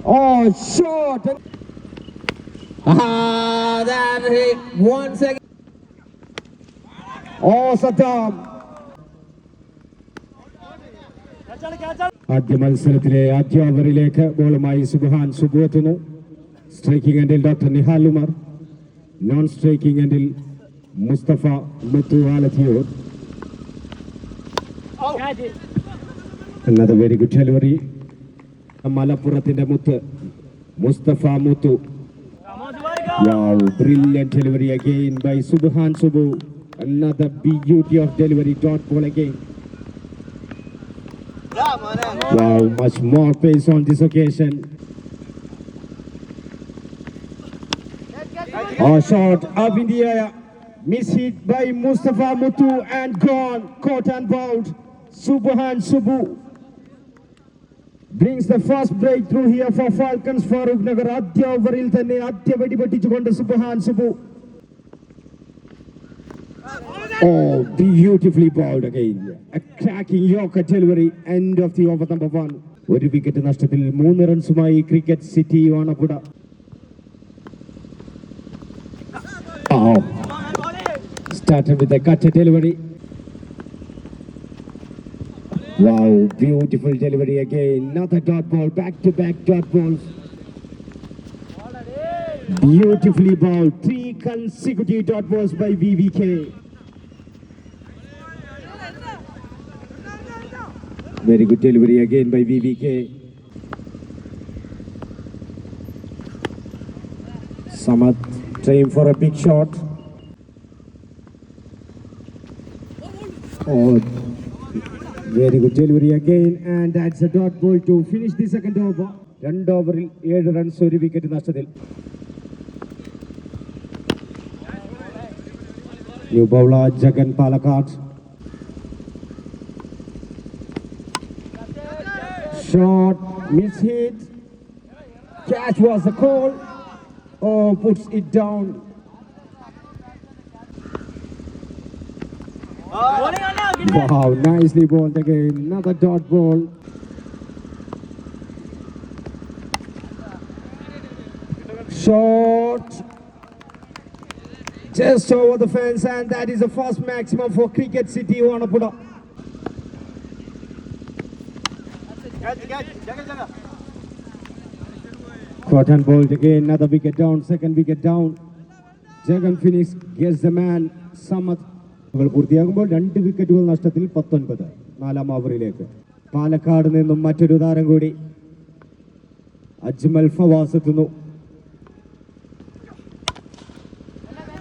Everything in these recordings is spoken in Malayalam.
Oh, short. Ah, that hit one second. Oh, Satam. ആദ്യ മത്സരത്തിലെ ആദ്യ ഓവറിലേക്ക് ബോളുമായി സുബഹാൻ സുബു എത്തുന്നു സ്ട്രൈക്കിംഗ് എൻഡിൽ doctor Nihal Umar non striking എൻഡിൽ മുസ്തഫ മുത്തു ആലത്തിയൂർ എന്നത് very good delivery മലപ്പുറത്തിന്റെ മുത്ത് മുസ്തഫ മുത്തു Wow, brilliant delivery again by Subhan Subu. Another beauty of delivery. Dot ball again. Wow, much more pace on this occasion. A shot up in the air. Miss hit by Mustafa Mutu and gone. Caught and bowled. Subhan Subu Brings the first breakthrough here for Falcons Farooq Nagar. ആദ്യ ഓവറിൽ തന്നെ ആദ്യ വെടി പൊട്ടിച്ചുകൊണ്ട് Subhan Subu Oh, beautifully bowled again. A cracking Yorker delivery. End of the over number one. ഒരു വിക്കറ്റ് നഷ്ടത്തിൽ മൂന്ന് റൺസുമായി cricket city Oh. Started with a cutter delivery. Wow, beautiful delivery again. Another dot ball, back to back dot balls. Beautifully bowled. Three consecutive dot balls by VVK. Very good delivery again by VVK. Samat trying for a big shot. Oh, very good delivery again, and that's a dot ball to finish the second over. രണ്ട് ഓവറിൽ ഏഴ് റൺസ് ഒരു വിക്കറ്റ് നഷ്ടത്തിൽ new bowler Jagan Palakkad Shot, miss hit. Catch was a call. Oh, puts it down. Wow, nicely bowled again. Another dot ball. Shot. Just over the fence, and that is the first maximum for Cricket City. Wanapura. Caught and bowled again. Another wicket down. Second wicket down. Jagan Phoenix gets the man. Samath. നിങ്ങൾ പൂർത്തിയാകുമ്പോൾ രണ്ട് വിക്കറ്റുകൾ നഷ്ടത്തിൽ പത്തൊൻപത്. നാലാം ഓവറിലേക്ക് പാലക്കാട് നിന്നും മറ്റൊരു താരം കൂടി. അജ്മൽ ഫവാസ് എത്തുന്നു.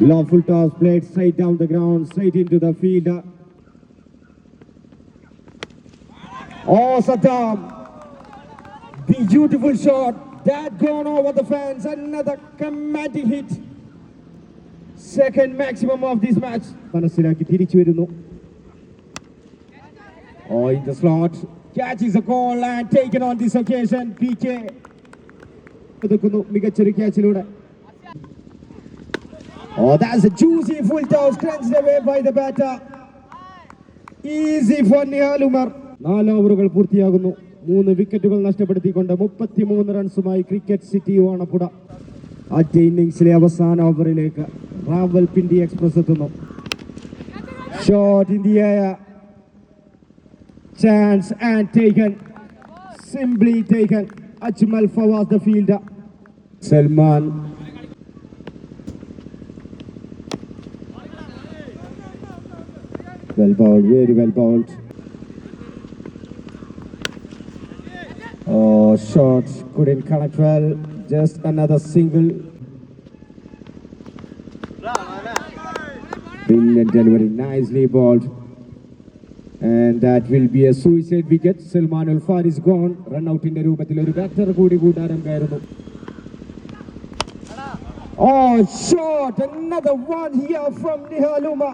Lawful toss played straight on the ground straight in the field oh Saddam beautiful shot that gone over the fans another കമാറ്റിക് hit Second maximum of this match. മനസ്സിലാക്കി തിരിച്ചു വരുന്നു Oh, in the slot. Catches a goal and taken on this occasion. PK. മികച്ചൊരു ക്യാച്ചിലൂടെ Oh, that's a juicy full toss cleansed away by the batter. Easy for Nihal Umar. നാല് ഓവറുകൾ പൂർത്തിയാകുന്നു മൂന്ന് വിക്കറ്റുകൾ നഷ്ടപ്പെടുത്തിക്കൊണ്ട് മുപ്പത്തിമൂന്ന് റൺസുമായി ക്രിക്കറ്റ് സിറ്റി ഓണപ്പുട ആദ്യ ഇന്നിംഗ്സിലെ അവസാന ഓവറിലേക്ക് റാവൽ പിണ്ടി എക്സ്പ്രസ് എത്തുന്നു shot India chance and taken simply taken Ajmal Fawaz the fielder Salman Well bowled, very well bowled. Oh, shots couldn't connect well. Just another single. Brilliant delivery, nicely bowled. And that will be a suicide wicket. Salman Ulfar is gone. Run out in the രൂപത്തിൽ ഒരു ബാറ്റർ കൂടി കൂട്ടാരം കയറുന്നു Oh, shot! Another one here from Nihaluma.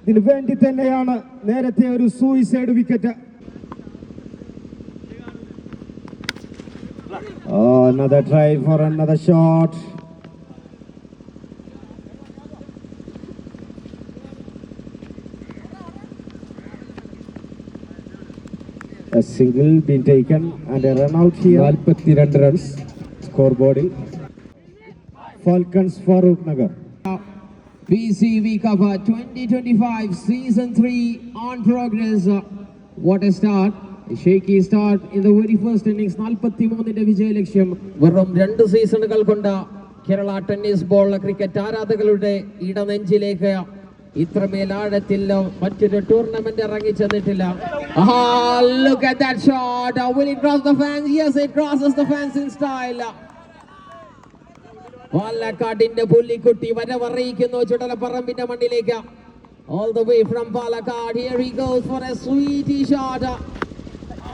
ഇതിനു വേണ്ടി തന്നെയാണ് നേരത്തെ ഒരു suicide wicket Oh, another try for another shot. A single been taken and a run out here. നാൽപ്പത്തിരണ്ട് runs score Falcons Farooq Nagar. PCV Cup 2025 season 3 on progress. Uh, What a start. A shaky start in the very first innings. 43 വിജയ ലക്ഷ്യം വെറും രണ്ട് സീസണുകൾ കൊണ്ട് കേരള ടെന്നീസ് ബോൾ ക്രിക്കറ്റ് ആരാധകരുടെ ഇടനെഞ്ചിലേക്ക് ഇത്രമേൽ ആഴത്തിൽ മറ്റൊരു ടൂർണമെന്റ് ഇറങ്ങി ചെന്നിട്ടില്ല Ah, look at that shot. Uh, Will it cross the fans? Yes, it crosses the fans in style. പാലക്കാടിന്റെ പുള്ളിക്കുട്ടി വരവറിയിക്കുന്നു ചുടലപ്പറമ്പിന്റെ മണ്ണിലേക്ക് all the way from Palakkad here he goes four a sweet shot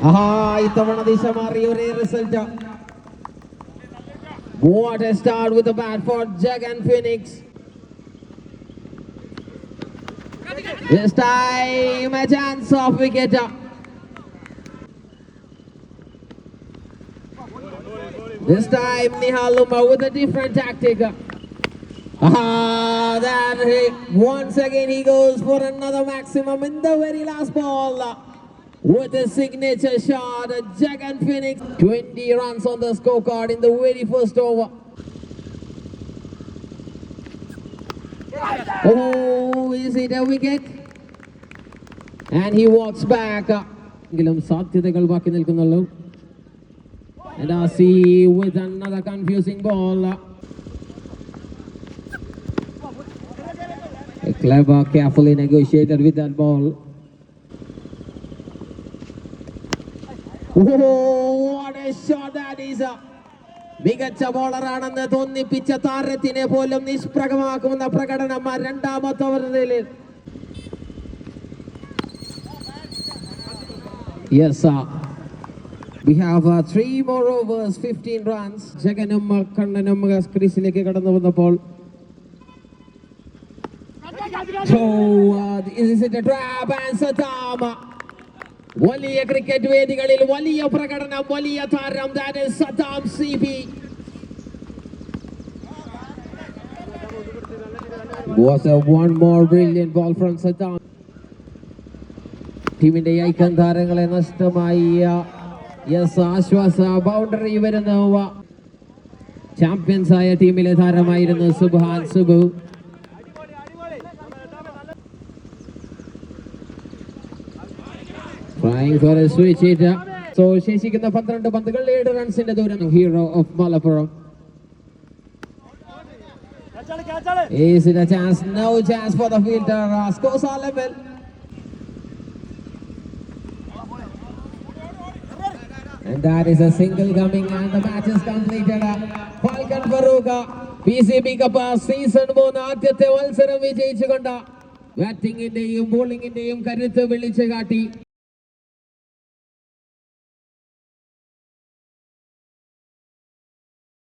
ആഹാ ഇത്തവണ ദിശ മാറി ഒരേ result What a start with the bat for Jagan Phoenix. This time a chance of wicket. This time Nihaluma with a different tactic. Ah, that hit. Once again he goes for another maximum in the very last ball. With a signature shot, a Jagan Phoenix. 20 runs on the scorecard in the very first over. Oh, is it a wicket? And he walks back. എങ്കിലും സാധ്യതകൾ ബാക്കി നിൽക്കുന്നുള്ളൂ And I see with another confusing ball. A clever, carefully negotiated with that ball. Oh, what a shot that is! മികച്ച ബോളറാണെന്ന് തോന്നിപ്പിച്ച താരത്തിനെ പോലും നിഷ്പ്രകമാക്കുന്ന പ്രകടനം രണ്ടാമത്തെ ഓവറിൽ yes sir. We have uh, three more overs, 15 runs. ജഗനും uh, കണ്ണനും uh, ക്രീസിലേക്ക് കടന്നു വന്നപ്പോൾ So, uh, is it a trap and Satama? വലിയ ക്രിക്കറ്റ് വേദികളിൽ വലിയ പ്രകടനം വലിയ താരം that is Saddam C P Was a one more brilliant ball from Saddam. ടീമിന്റെ ഐക്കൺ താരങ്ങളെ നഷ്ടമായി യെസ് ആശ്വാസ ബൗണ്ടറി വരുന്ന ചാമ്പ്യൻസ് ആയ ടീമിലെ താരമായിരുന്നു സുബാൻ സുബു സോ ശേഷിക്കുന്ന പന്ത്രണ്ട് പന്തുകൾ ഏഴ് റൺസിന്റെ ദൂരം hero of Malappuram Is it a chance? No chance for the fielder. Uh, scores are level. And that is a single coming and the match is completed. Falcon Faruka PCB cup season മൂന്ന് ആദ്യത്തെ മത്സരം വിജയിച്ചുകൊണ്ട് ബാറ്റിംഗിന്റെയും ബോളിംഗിന്റെയും കരുത്ത് വിളിച്ചു കാട്ടി